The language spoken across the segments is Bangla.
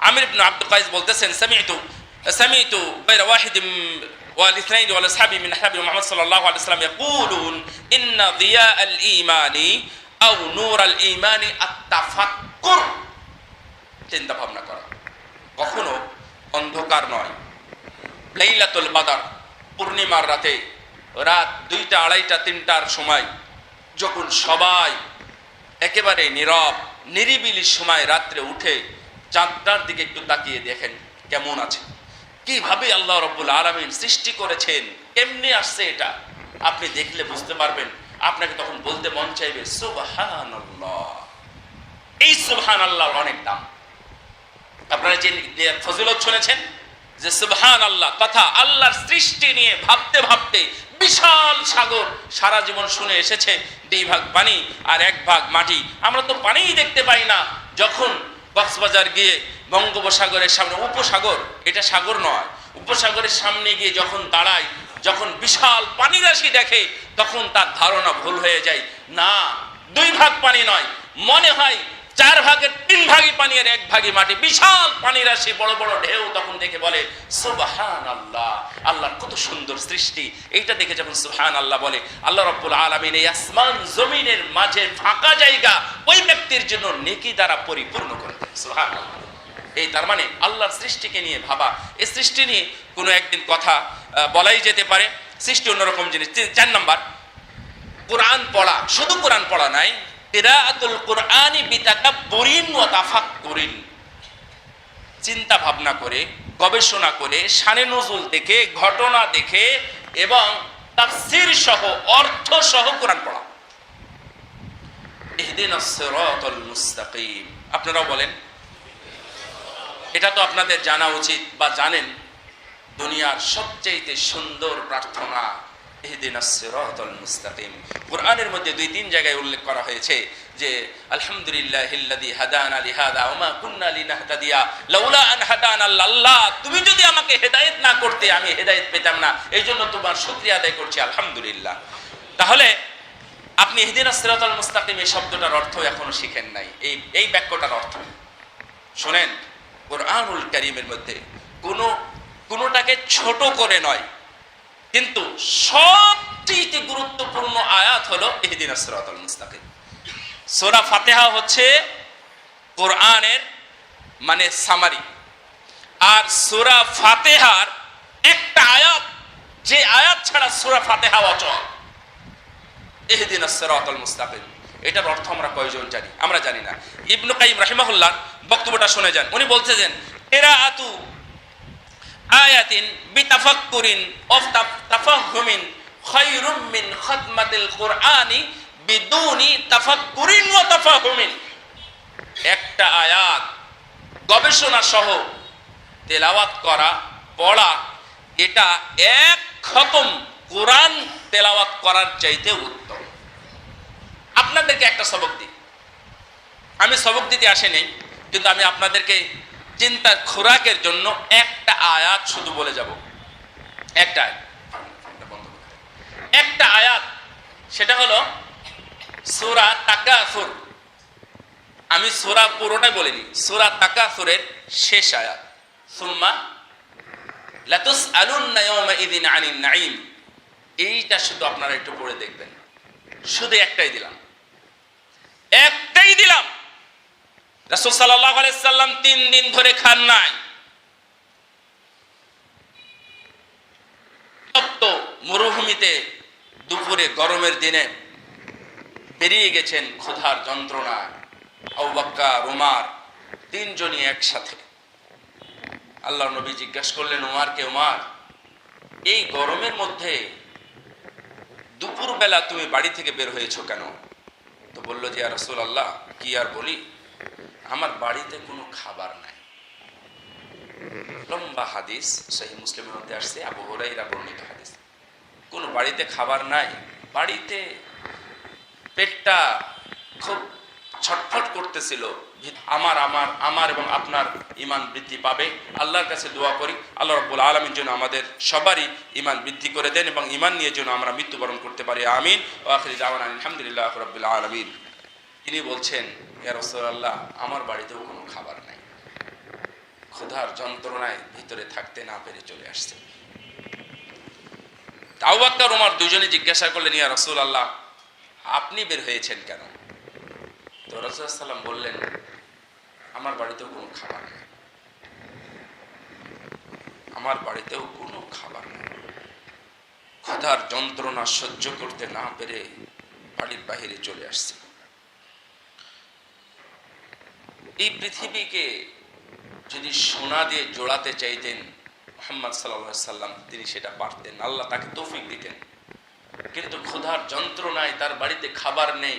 আমির ইবনে আব্দুল কাইস বলতেছেন সামিতু সামিতু গায়রা ওয়াহিদিম والاثنين والاصحاب من اصحاب محمد صلى الله عليه وسلم يقولون ان ضياء الايمان او نور الايمان التفكر চিন্তা ভাবনা করা কখনো অন্ধকার নয় লাইলাতুল বাদার পূর্ণিমার রাতে রাত দুইটা আড়াইটা তিনটার সময় যখন সবাই একেবারে নীরব নিরিবিলি সময় রাত্রে উঠে চাঁদটার দিকে একটু তাকিয়ে দেখেন কেমন আছে। কীভাবে আল্লাহ রব্বুল আলমিন সৃষ্টি করেছেন, কেমনে আসছে এটা, আপনি দেখলে বুঝতে পারবেন। আপনাকে তখন বলতে মন চাইবে সুবহান এই সুবহান আল্লাহর অনেক দাম আপনারা যে ফজিলত শুনেছেন, যে সুবহান আল্লাহ কথা আল্লাহর সৃষ্টি নিয়ে ভাবতে ভাবতে বিশাল সাগর সারা জীবন শুনে এসেছে, দুই ভাগ পানি আর এক ভাগ মাটি। আমরা তো পানিই দেখতে পাই না। যখন কক্সবাজার গিয়ে বঙ্গোপসাগরের সামনে, উপসাগর, এটা সাগর নয়, উপসাগরের সামনে গিয়ে যখন দাঁড়ায়, যখন বিশাল পানি রাশি দেখে, তখন তার ধারণা ভুল হয়ে যায়। না, দুই ভাগ পানি নয়, মনে হয় চার ভাগের তিন ভাগই পানি আর এক ভাগই মাটি। বিশাল পানি রাশি, বড় বড় ঢেউ তখন দেখে বলে সুবহান আল্লাহ আল্লাহর কত সুন্দর সৃষ্টি। এইটা দেখে যখন সুবহান আল্লাহ বলে, আল্লাহ রব্বুল আলমিন এই আসমান জমিনের মাঝে ফাঁকা জায়গা, ওই ব্যক্তির জন্য নেকি দ্বারা পরিপূর্ণ করে দেয় আল্লাহ এই তার মানে আল্লাহর সৃষ্টিকে নিয়ে ভাবা। এই সৃষ্টি নিয়ে কোনো একদিন কথা বলাই যেতে পারে। সৃষ্টি অন্যরকম জিনিস। চার নাম্বার, কোরআন পড়া। শুধু কোরআন পড়া নাই তিরাআতুল কোরআনি বিতাকাব্বুরিন ওয়া তাফাক্কুরিন। চিন্তা ভাবনা করে, গবেষণা করে শানে নজুল দেখে, ঘটনা দেখে এবং তাফসীর সহ, অর্থ সহ কোরআন পড়া ইহদিনাস সিরাতাল মুস্তাকিম। আপনারাও বলেন, এটা তো আপনাদের জানা উচিত বা জানেন, দুনিয়ার সবচেয়ে সুন্দর প্রার্থনা। মুস্তাকিম। কোরআনের মধ্যে দুই তিন জায়গায় উল্লেখ করা হয়েছে যে, আলহামদুলিল্লাহিল্লাযী হাদানা লিহাদা ওয়া মা কুন্না লিনাহতাদিয়া, লাউলা আন হাদানা আল্লাহ তুমি যদি আমাকে হেদায়েত না করতে, আমি হেদায়েত পেতাম না। এই জন্য তোমার শুকরিয়া আদায় করছি, আলহামদুলিল্লাহ। তাহলে, আপনি ইহদিনাস সিরাতাল মুস্তাকিম এই শব্দটার অর্থ এখনও শিখেন নাই। এই এই বাক্যটার অর্থ শোনেন, কোরআনুল করিমের মধ্যে কোনো, কোনোটাকে ছোট করে নয় কিন্তু সবচেয়ে গুরুত্বপূর্ণ আয়াত হলো ইহদিন সিরাতাল মুস্তাকিম। সূরা ফাতিহা হচ্ছে কোরআনের মানে সামারি আর সোরা ফাতিহার একটা আয়াত, যে আয়াত ছাড়া সোরা ফাতিহা অচল। ইহদিন সিরাতাল মুস্তাকিম। এটার অর্থ আমরা কয়জন জানি? আমরা জানি না। ইবনু কাইম রাহিমাহুল্লাহ বক্তব্যটা শুনে যান। উনি বলতেছেন এরা আতু আয়াতিন বিতাফাক্কুরিন অফ তাফাহুমিন খায়রুম মিন খাতমাতিল কুরআনি বিদুনি তাফাক্কুরিন ওয়া তাফাহুমিন একটা আয়াত গবেষণা সহ তেলাওয়াত করা, পড়া, এটা এক খতম কোরআন তেলাওয়াত করার চাইতে উত্তম। আপনাদেরকে একটা সবক দিই। আমি সবক দিতে আসি নেই কিন্তু আমি আপনাদেরকে চিন্তার খোরাকের জন্য একটা আয়াত শুধু বলে যাব। একটা। একটা আয়াত, সেটা হলো সুরা তাকাসুর। আমি সুরা পুরোটাই বলিনি, সুরা তাকাসুরের শেষ আয়াত। সুম্মা লাতুস আলুন ইয়াউমা ইদিন আনিন নাঈম। এইটা শুধু আপনারা একটু পড়ে দেখবেন। শুধু একটাই দিলাম। একটাই দিলাম। রাসূল সাল্লাল্লাহু আলাইহি সাল্লাম তিন দিন ধরে খান নাই। মরুভূমিতে দুপুরে, গরমের দিনে বেরিয়ে গেছেন ক্ষুধার যন্ত্রণায়। আউবাক্কা রুমার তিনজনই একসাথে। আল্লাহ নবী জিজ্ঞাসা করলেন উমারকে উমার? এই গরমের মধ্যে দুপুরবেলা তুমি বাড়ি থেকে বের হয়েছো কেন? তো বলল, যে রসুল আল্লাহ কি আর বলি? আমার বাড়িতে কোনো খাবার নাই। লম্বা হাদিস সেই মুসলিমের মধ্যে আসছে, আবু হরাইরা বর্ণিত হাদিস। কোনো বাড়িতে খাবার নাই, বাড়িতে পেটটা খুব ছটফট করতেছিল আমার আমার আমার এবং আপনার ইমান বৃদ্ধি পাবে। আল্লাহর কাছে দোয়া করি, আল্লাহ রব্বুল আলমীর জন্য আমাদের সবারই ইমান বৃদ্ধি করে দেন এবং ইমান নিয়ে যেন আমরা মৃত্যুবরণ করতে পারি, আমিন। ও আখরি আলহামদুলিল্লাহ রব্বুল আলমিন। তিনি বলছেন ইয়া রসুল্লাহ আমার বাড়িতেও কোনো খাবার নাই। ক্ষুধার যন্ত্রণায় ভিতরে থাকতে না পেরে চলে আসছে। তাও বাক্কার ওমার দুজনে জিজ্ঞাসা করলেন, ইয়া রসুল আল্লাহ আপনি বের হয়েছেন কেন? তো রসুলাম বললেন, আমার বাড়িতেও কোনো খাবার নেই। আমার বাড়িতেও কোনো খাবার নেই। ক্ষুধার যন্ত্রণা সহ্য করতে না পেরে বাড়ির বাহিরে চলে আসছে। এই পৃথিবীকে যদি সোনা দিয়ে জোড়াতে চাইতেন মোহাম্মদ সাল্লা সাল্লাম, তিনি সেটা পারতেন। আল্লাহ তাকে তৌফিক দিতেন। কিন্তু ক্ষুধার যন্ত্রণায় তার বাড়িতে খাবার নেই।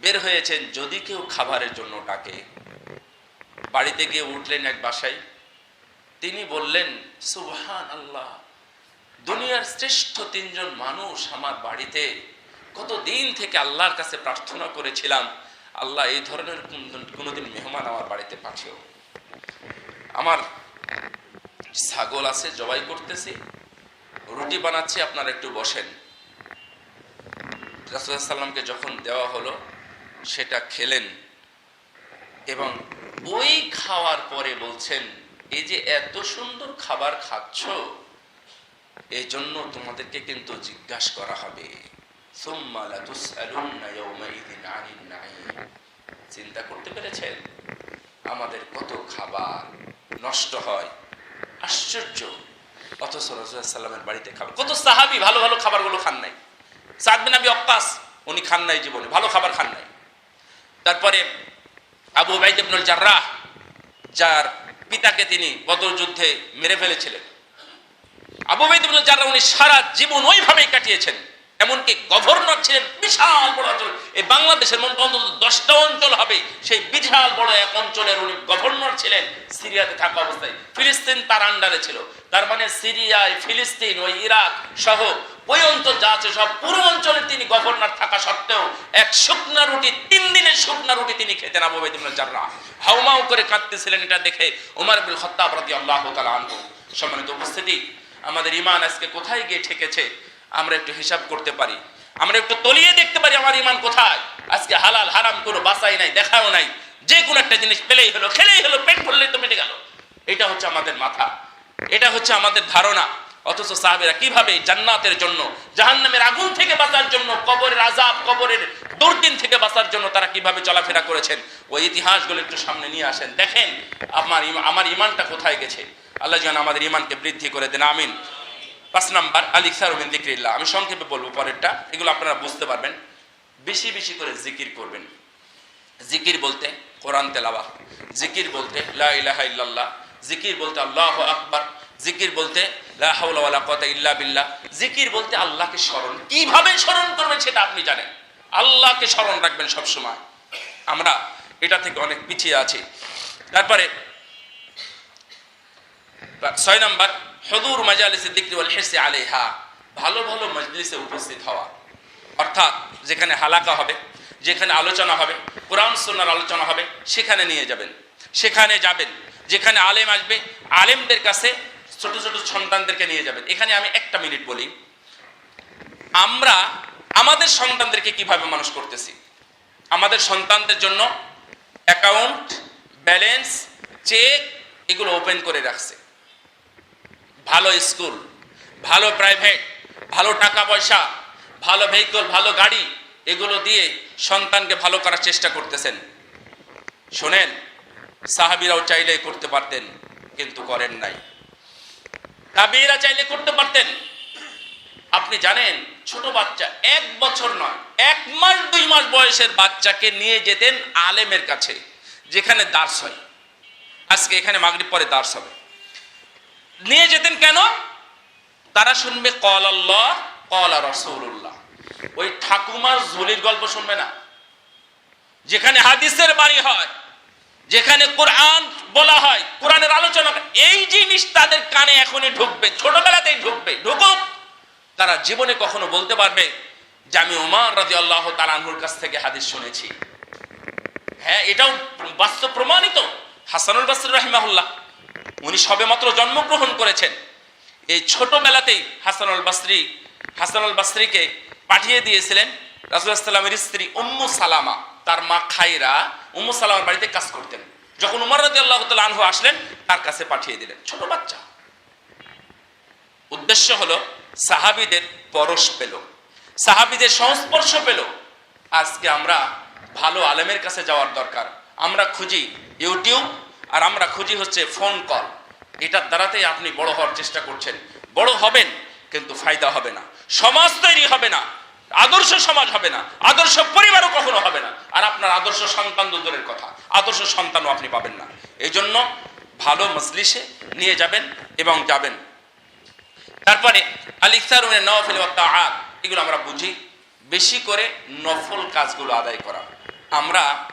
বের হয়েছেন যদি কেউ খাবারের জন্য ডাকে। বাড়িতে গিয়ে উঠলেন এক বাসায়। তিনি বললেন সুবহান আল্লাহ দুনিয়ার শ্রেষ্ঠ তিনজন মানুষ আমার বাড়িতে কত দিন থেকে আল্লাহর কাছে প্রার্থনা করেছিলাম আল্লাহ এই ধরনের কোনোদিন মেহমান আমার বাড়িতে পাঠিও। আমার ছাগল আছে, জবাই করতেছি। রুটি বানাচ্ছি, আপনারা একটু বসেন। রাসুলামকে যখন দেওয়া হলো, সেটা খেলেন। এবং ওই খাওয়ার পরে বলছেন, এই যে এত সুন্দর খাবার খাচ্ছ এই জন্য তোমাদেরকে কিন্তু জিজ্ঞাসা করা হবে। সুম্মা লাতুসআলুন্না ইয়াওমাইযিন আনিন। চিন্তা করতে পেরেছেন? আমাদের কত খাবার নষ্ট হয়। আশ্চর্য। অথচ রসুল্লাহ সাল্লামের বাড়িতে খাবার, কত সাহাবি ভালো ভালো খাবারগুলো খান নাই। সাদ বিন আবি অক্কাস উনি খান নাই জীবনে, ভালো খাবার খান নাই। তারপরে আবু বাইদ ইবনুল জাররাহ, যার পিতাকে তিনি বদর যুদ্ধে মেরে ফেলেছিলেন। আবু বাইদ ইবনুল জাররাহ উনি সারা জীবন ওইভাবেই কাটিয়েছেন। এমনকি গভর্নর ছিলেন বিশাল বড় অঞ্চল। এই বাংলাদেশের মধ্যে অন্তত দশটা অঞ্চল হবে। সেই বিশাল বড় এক অঞ্চলের উনি গভর্নর ছিলেন সিরিয়াতে থাকা অবস্থায়। ফিলিস্তিন তার আন্ডারে ছিল। তার মানে সিরিয়ায় ফিলিস্তিন ওই ইরাক সহ ওই অঞ্চল যা আছে সব পুরো অঞ্চলের তিনি গভর্নর থাকা সত্ত্বেও এক শুকনা রুটি, তিন দিনের শুকনা রুটি তিনি খেতেন আবু বাইদ ইবনুল জাররাহ। হাউমাউ করে কাঁদতেছিলেন এটা দেখে ওমর বিল খত্তাব রাদিয়াল্লাহু তাআলা আনহু। সম্মানিত উপস্থিতি, আমাদের ইমান আজকে কোথায় গিয়ে ঠেকেছে? আমরা একটু হিসাব করতে পারি। আমরা একটু তলিয়ে দেখতে পারি আমার ইমান কোথায়। আজকে হালাল, হারাম কোনো বাসাই নাই, দেখাও নাই। যে কোনো একটা জিনিস পেলেই হলো, খেলেই হলো, পেট ভরলেই তো মেটে গেল। এটা হচ্ছে আমাদের মাথা। এটা হচ্ছে আমাদের ধারণা। অথচ সাহাবেরা কীভাবে জান্নাতের জন্য, জাহান্নামের আগুন থেকে বাঁচার জন্য, কবরের আজাব কবরের দুর্দিন থেকে বাঁচার জন্য তারা কীভাবে চলাফেরা করেছেন, ওই ইতিহাসগুলো একটু সামনে নিয়ে আসেন। দেখেন, আমার আমার ইমানটা কোথায় গেছে। আল্লাহ যেন আমাদের ইমানকে বৃদ্ধি করে দেন, আমিন। পাঁচ নাম্বার আলিকসার উমিন দিক্রিল্লাহ আমি সংক্ষেপে বলব, পরেরটা, এগুলো আপনারা বুঝতে পারবেন। বেশি বেশি করে জিকির করবেন। জিকির বলতে কোরআন তেলাওয়া জিকির বলতে লা ইল্লাল্লাহ জিকির বলতে আল্লাহ আকবার জিকির বলতে লা ইল্লা বিল্লাহ। জিকির বলতে আল্লাহকে স্মরণ। কীভাবে স্মরণ করবেন সেটা আপনি জানেন। আল্লাহকে স্মরণ রাখবেন সব সময় আমরা এটা থেকে অনেক পিছিয়ে আছি। তারপরে, ছয় নম্বর হদুর মাজালিসে দিক্রি ওয়াল হিরসি আলাইহা। ভালো ভালো মজলিসে উপস্থিত হওয়া। অর্থাৎ যেখানে হালাকা হবে, যেখানে আলোচনা হবে, কোরআন সুন্নার আলোচনা হবে, সেখানে নিয়ে যাবেন। সেখানে যাবেন। যেখানে আলেম আসবে, আলেমদের কাছে ছোট ছোট সন্তানদেরকে নিয়ে যাবেন। এখানে আমি একটা মিনিট বলি। আমরা আমাদের সন্তানদেরকে কীভাবে মানুষ করতেছি? আমাদের সন্তানদের জন্য অ্যাকাউন্ট, ব্যালেন্স, চেক, এগুলো ওপেন করে রাখছে। ভালো স্কুল, ভালো প্রাইভেট, ভালো টাকা পয়সা, ভালো ভেহিকল ভালো গাড়ি, এগুলো দিয়ে সন্তানকে ভালো করার চেষ্টা করতেছেন। শোনেন, সাহাবিরাও চাইলে করতে পারতেন, কিন্তু করেন নাই। তাবিরা চাইলে করতে পারতেন। আপনি জানেন, ছোট বাচ্চা এক বছর নয়, এক মাস, দুই মাস বয়সের বাচ্চাকে নিয়ে যেতেন আলেমের কাছে, যেখানে দার্স হয়। আজকে এখানে মাগরিব পরে দার্স হবে। নিয়ে যেতেন কেন? তারা শুনবে, কল আল্লাহ, কল রসুল্লাহ ওই ঠাকুমার ঝুলির গল্প শুনবে না? যেখানে হাদিসের বাড়ি হয়, যেখানে কোরআন বলা হয়, কোরআনের আলোচনা এই জিনিস তাদের কানে এখনই ঢুকবে, ছোটবেলাতেই ঢুকবে, ঢুকুক। তারা জীবনে কখনো বলতে পারবে যে, আমি উমার রাজি আল্লাহ তালানহুর কাছ থেকে হাদিস শুনেছি। হ্যাঁ এটাও বাস্তব প্রমাণিত। হাসানুল বাসর রাহিমাহুল্লাহ উনি সবেমাত্র জন্মগ্রহণ করেছেন। এই ছোটবেলাতেই হাসানুল বাসরি, হাসানুল বাসরিকে পাঠিয়ে দিয়েছিলেন রাসুলামের স্ত্রী উম্মু সালামা, তার মা খাইরা উম্মু সালামার বাড়িতে কাজ করতেন। যখন উমর রাজি আল্লাহ আনহু আসলেন, তার কাছে পাঠিয়ে দিলেন। ছোট বাচ্চা। উদ্দেশ্য হলো, সাহাবিদের পরশ পেল। সাহাবিদের সংস্পর্শ পেল। আজকে আমরা ভালো আলেমের কাছে যাওয়ার দরকার। আমরা খুঁজি ইউটিউব আর আমরা খুঁজি হচ্ছে ফোন কল এটার দ্বারাতেই আপনি বড় হওয়ার চেষ্টা করছেন। বড় হবেন, কিন্তু ফায়দা হবে না। সমাজ তৈরি হবে না। আদর্শ সমাজ হবে না। আদর্শ পরিবারও কখনো হবে না। আর আপনার আদর্শ সন্তান দূরের কথা। আদর্শ সন্তানও আপনি পাবেন না। এই জন্য ভালো মজলিসে নিয়ে যাবেন এবং যাবেন। তারপরে আল নফল তাআত এগুলো আমরা বুঝি। বেশি করে নফল কাজগুলো আদায় করা। আমরা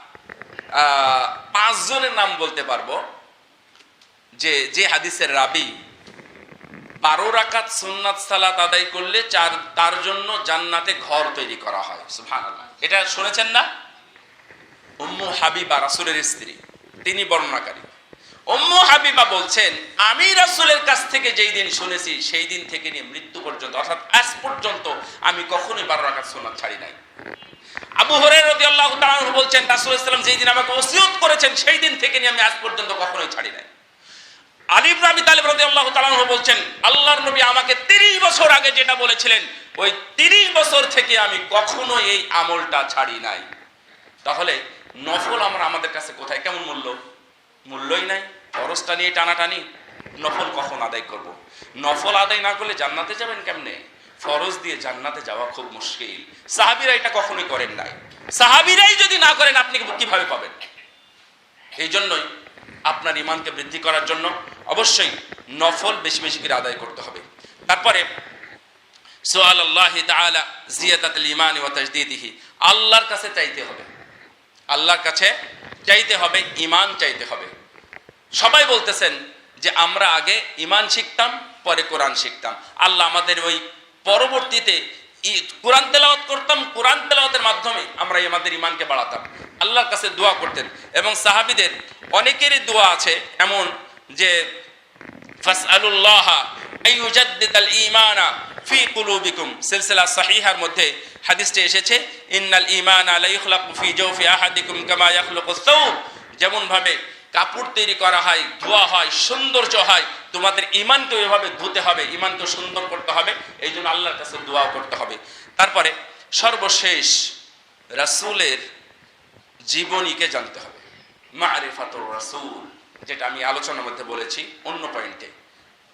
পাঁচজনের নাম বলতে পারব। যে যে হাদিসের রাবি, বারো রাকাত সুন্নাত সালাত আদায় করলে চার, তার জন্য জান্নাতে ঘর তৈরি করা হয়। এটা শুনেছেন না? উম্মু হাবিবা রাসূলের স্ত্রী, তিনি বর্ণনাকারী। উম্মু হাবিবা বলছেন, আমি রাসূলের কাছ থেকে যেই দিন শুনেছি, সেই দিন থেকে নিয়ে মৃত্যু পর্যন্ত, অর্থাৎ আজ পর্যন্ত আমি কখনোই বারো রাকাত সুন্নাত ছাড়ি নাই। আবু হরের আনহু বলছেন, রাসূল সাল্লাল্লাহু যেই দিন আমাকে ওসিয়ত করেছেন, সেই দিন থেকে নিয়ে আমি আজ পর্যন্ত কখনোই ছাড়ি নাই। আলী ইবনে আবি তালিব আনহু বলছেন, আল্লাহর নবী আমাকে 30 বছর আগে যেটা বলেছিলেন, ওই 30 বছর থেকে আমি কখনো এই আমলটা ছাড়ি নাই। তাহলে নফল আমরা আমাদের কাছে কোথায়? কেমন মূল্য? মূল্যই নাই। খরচটা নিয়ে টানাটানি নফল কখন আদায় করব। নফল আদায় না করলে জান্নাতে যাবেন কেমনে? ফরজ দিয়ে জান্নাতে যাওয়া খুব মুশকিল। সাহাবিরা এটা কখনোই করেন নাই। সাহাবিরাই যদি না করেন, আপনি কীভাবে পাবেন? এই জন্যই আপনার ইমানকে বৃদ্ধি করার জন্য অবশ্যই নফল বেশি বেশি করে আদায় করতে হবে। তারপরে সোয়াল আল্লাহ তাআলা জিয়াদাতুল ঈমান ওয়া তাজদীদিহি। আল্লাহর কাছে চাইতে হবে। আল্লাহর কাছে চাইতে হবে ইমান চাইতে হবে। সবাই বলতেছেন যে, আমরা আগে ইমান শিখতাম, পরে কোরআন শিখতাম। আল্লাহ আমাদের ওই পরবর্তীতে কোরআন তেলাওয়াত করতাম, কোরআন তেলাওয়াতের মাধ্যমে আমরা আমাদের ইমানকে বাড়াতাম। আল্লাহর কাছে দোয়া করতেন এবং সাহাবিদের অনেকেরই দোয়া আছে এমন যে আইয়ুজাদ্দিদাল ঈমানা ফি সিলসিলা মধ্যে এসেছে ফি যেমন ভাবে কাপড় তৈরি করা হয়, ধোয়া হয়, সৌন্দর্য হয়। তোমাদের ইমানকে এভাবে ধুতে হবে ইমানকে সুন্দর করতে হবে, এই জন্য আল্লাহর কাছে দোয়াও করতে হবে। তারপরে সর্বশেষ রাসূলের জীবনীকে জানতে হবে। মা মারিফাতুর রাসূল, যেটা আমি আলোচনার মধ্যে বলেছি, অন্য পয়েন্টে।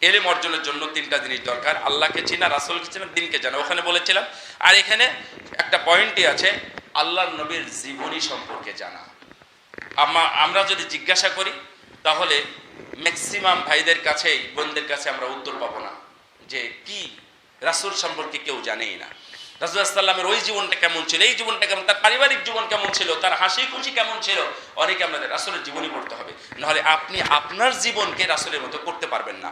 এলেম অর্জনের জন্য তিনটা জিনিস দরকার, আল্লাহকে চিনা, রাসূলকে চিনা, দিনকে জানা। ওখানে বলেছিলাম। আর এখানে একটা পয়েন্টই আছে, আল্লাহর নবীর জীবনী সম্পর্কে জানা। আমরা যদি জিজ্ঞাসা করি, তাহলে ম্যাক্সিমাম ভাইদের কাছেই, বোনদের কাছে আমরা উত্তর পাবো না। যে কি রাসূল সম্পর্কে কেউ জানেই না। রাসূল সাল্লামের ওই জীবনটা কেমন ছিল, এই জীবনটা কেমন, তার পারিবারিক জীবন কেমন ছিল, তার হাসি খুশি কেমন ছিল, অনেকে আমাদের রাসুলের জীবনী পড়তে হবে। নাহলে আপনি আপনার জীবনকে রাসুলের মতো করতে পারবেন না।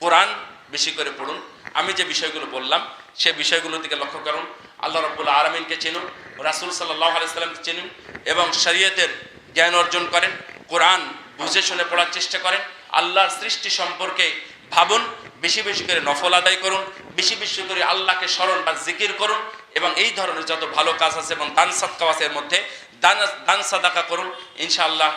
কোরআন বেশি করে পড়ুন। আমি যে বিষয়গুলো বললাম, সে বিষয়গুলোর দিকে লক্ষ্য করুন। আল্লাহ রব্বুল আলমিনকে চিনুন, রাসূল সাল্লাহ আলাইসাল্লামকে চিনুন এবং শরীয়তের জ্ঞান অর্জন করেন, কোরআন বুঝে শুনে পড়ার চেষ্টা করেন, আল্লাহর সৃষ্টি সম্পর্কে ভাবুন, বেশি বেশি করে নফল আদায় করুন, বেশি বেশি করে আল্লাহকে স্মরণ বা জিকির করুন এবং এই ধরনের যত ভালো কাজ আছে এবং দান সৎকাও আছে মধ্যে, দান দান সাদাকা করুন, ইনশাআল্লাহ